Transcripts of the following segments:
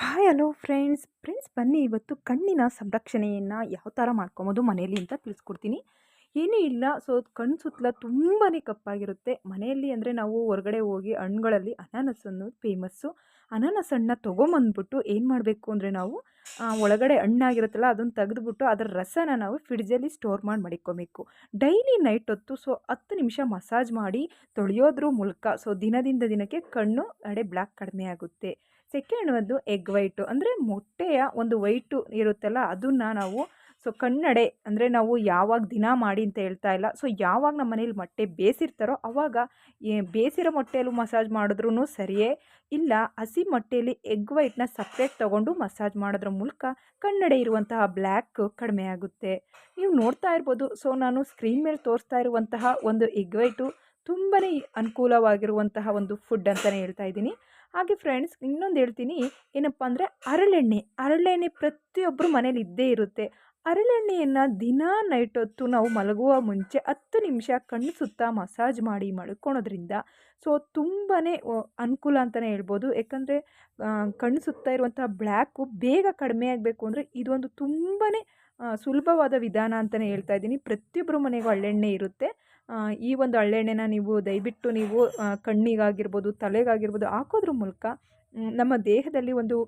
Hi hello friends. Friends ಬನ್ನಿ ಇವತ್ತು ಕಣ್ಣಿನ ಸಂರಕ್ಷಣೆಯನ್ನು ಯಾವ ಥರ ಮಾಡ್ಕೊಬೋದು ಮನೆಯಲ್ಲಿ ಅಂತ ತಿಳಿಸ್ಕೊಡ್ತೀನಿ. ಏನೂ ಇಲ್ಲ, ಸೊ ಕಣ್ಣು ಸುತ್ತಲ ತುಂಬಾ ಕಪ್ಪಾಗಿರುತ್ತೆ. ಮನೆಯಲ್ಲಿ ಅಂದರೆ ನಾವು ಹೊರಗಡೆ ಹೋಗಿ ಹಣ್ಣುಗಳಲ್ಲಿ ಅನಾನಸ್ ಅನ್ನೋದು ಫೇಮಸ್ಸು. ಅನಾನಸ್ ಹಣ್ಣನ್ನ ತೊಗೊಂಬಂದ್ಬಿಟ್ಟು ಏನು ಮಾಡಬೇಕು ಅಂದರೆ ನಾವು ಒಳಗಡೆ ಹಣ್ಣಾಗಿರುತ್ತಲ್ಲ, ಅದನ್ನು ತೆಗೆದುಬಿಟ್ಟು ಅದರ ರಸನ ನಾವು ಫ್ರಿಡ್ಜಲ್ಲಿ ಸ್ಟೋರ್ ಮಾಡಿ ಮಡಿಕೊಬೇಕು. ಡೈಲಿ ನೈಟ್ ಹೊತ್ತು, ಸೊ ಹತ್ತು ನಿಮಿಷ ಮಸಾಜ್ ಮಾಡಿ ತೊಳೆಯೋದ್ರ ಮೂಲಕ, ಸೊ ದಿನದಿಂದ ದಿನಕ್ಕೆ ಕಣ್ಣು ಅಡೆ ಬ್ಲ್ಯಾಕ್ ಕಡಿಮೆ ಆಗುತ್ತೆ. ಸೆಕೆಂಡ್ ಒಂದು ಎಗ್ ವೈಟು ಅಂದರೆ ಮೊಟ್ಟೆಯ ಒಂದು ವೈಟು ಇರುತ್ತಲ್ಲ, ಅದನ್ನು ನಾವು ಸೊ ಕನ್ನಡೆ ಅಂದರೆ ನಾವು ಯಾವಾಗ ದಿನ ಮಾಡಿ ಅಂತ ಹೇಳ್ತಾ ಇಲ್ಲ. ಸೊ ಯಾವಾಗ ನಮ್ಮ ಮನೇಲಿ ಮೊಟ್ಟೆ ಬೇಸಿರ್ತಾರೋ ಆವಾಗ ಬೇಸಿರೋ ಮೊಟ್ಟೆಯಲ್ಲೂ ಮಸಾಜ್ ಮಾಡಿದ್ರೂ ಸರಿಯೇ. ಇಲ್ಲ, ಹಸಿ ಮೊಟ್ಟೆಯಲ್ಲಿ ಎಗ್ ವೈಟ್ನ ಸಪ್ರೇಟ್ ತೊಗೊಂಡು ಮಸಾಜ್ ಮಾಡೋದ್ರ ಮೂಲಕ ಕನ್ನಡೆ ಇರುವಂತಹ ಬ್ಲ್ಯಾಕ್ ಕಡಿಮೆ ಆಗುತ್ತೆ. ನೀವು ನೋಡ್ತಾ ಇರ್ಬೋದು. ಸೊ ನಾನು ಸ್ಕ್ರೀನ್ ಮೇಲೆ ತೋರಿಸ್ತಾ ಇರುವಂತಹ ಒಂದು ಎಗ್ ವೈಟು ತುಂಬಾ ಅನುಕೂಲವಾಗಿರುವಂತಹ ಒಂದು ಫುಡ್ ಅಂತಲೇ ಹೇಳ್ತಾ ಇದ್ದೀನಿ. ಹಾಗೆ ಫ್ರೆಂಡ್ಸ್, ಇನ್ನೊಂದು ಹೇಳ್ತೀನಿ. ಏನಪ್ಪ ಅಂದರೆ ಹರಳೆಣ್ಣೆ ಹರಳೆಣ್ಣೆ ಪ್ರತಿಯೊಬ್ಬರು ಮನೇಲಿ ಇದ್ದೇ ಇರುತ್ತೆ. ಹರಳೆಣ್ಣೆಯನ್ನು ದಿನ ನೈಟ್ ಹೊತ್ತು ನಾವು ಮಲಗುವ ಮುಂಚೆ ಹತ್ತು ನಿಮಿಷ ಕಣ್ಣು ಸುತ್ತ ಮಸಾಜ್ ಮಾಡಿ ಮಲ್ಕೊಳೋದ್ರಿಂದ ಸೊ ತುಂಬಾ ಅನುಕೂಲ ಅಂತಲೇ ಹೇಳ್ಬೋದು. ಯಾಕಂದರೆ ಕಣ್ಣು ಸುತ್ತ ಇರುವಂಥ ಬ್ಲ್ಯಾಕು ಬೇಗ ಕಡಿಮೆ ಆಗಬೇಕು ಅಂದರೆ ಇದೊಂದು ತುಂಬಾ ಸುಲಭವಾದ ವಿಧಾನ ಅಂತಲೇ ಹೇಳ್ತಾ ಇದ್ದೀನಿ. ಪ್ರತಿಯೊಬ್ಬರ ಮನೆಗೂ ಹಳ್ಳೆಣ್ಣೆ ಇರುತ್ತೆ. ಈ ಒಂದು ಹಳ್ಳೆಣ್ಣೆನ ನೀವು ದಯವಿಟ್ಟು ನೀವು ಕಣ್ಣಿಗಾಗಿರ್ಬೋದು, ತಲೆಗಾಗಿರ್ಬೋದು ಹಾಕೋದ್ರ ಮೂಲಕ ನಮ್ಮ ದೇಹದಲ್ಲಿ ಒಂದು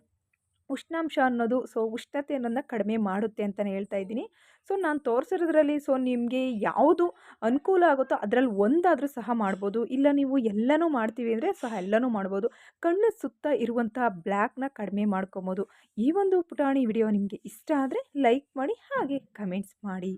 ಉಷ್ಣಾಂಶ ಅನ್ನೋದು, ಸೊ, ಉಷ್ಣತೆ ಅನ್ನೋದನ್ನ ಕಡಿಮೆ ಮಾಡುತ್ತೆ ಅಂತಲೇ ಹೇಳ್ತಾ ಇದ್ದೀನಿ. ಸೊ, ನಾನು ತೋರಿಸಿರೋದ್ರಲ್ಲಿ, ಸೊ, ನಿಮಗೆ ಯಾವುದು ಅನುಕೂಲ ಆಗುತ್ತೋ ಅದರಲ್ಲಿ ಒಂದಾದರೂ ಸಹ ಮಾಡ್ಬೋದು. ಇಲ್ಲ ನೀವು ಎಲ್ಲನೂ ಮಾಡ್ತೀವಿ ಅಂದರೆ ಸಹ ಎಲ್ಲನೂ ಮಾಡ್ಬೋದು. ಕಣ್ಣು ಸುತ್ತ ಇರುವಂಥ ಬ್ಲ್ಯಾಕ್ನ ಕಡಿಮೆ ಮಾಡ್ಕೊಬೋದು. ಈ ಒಂದು ಪುಟಾಣಿ ವಿಡಿಯೋ ನಿಮಗೆ ಇಷ್ಟ ಆದರೆ ಲೈಕ್ ಮಾಡಿ ಹಾಗೆ ಕಮೆಂಟ್ಸ್ ಮಾಡಿ.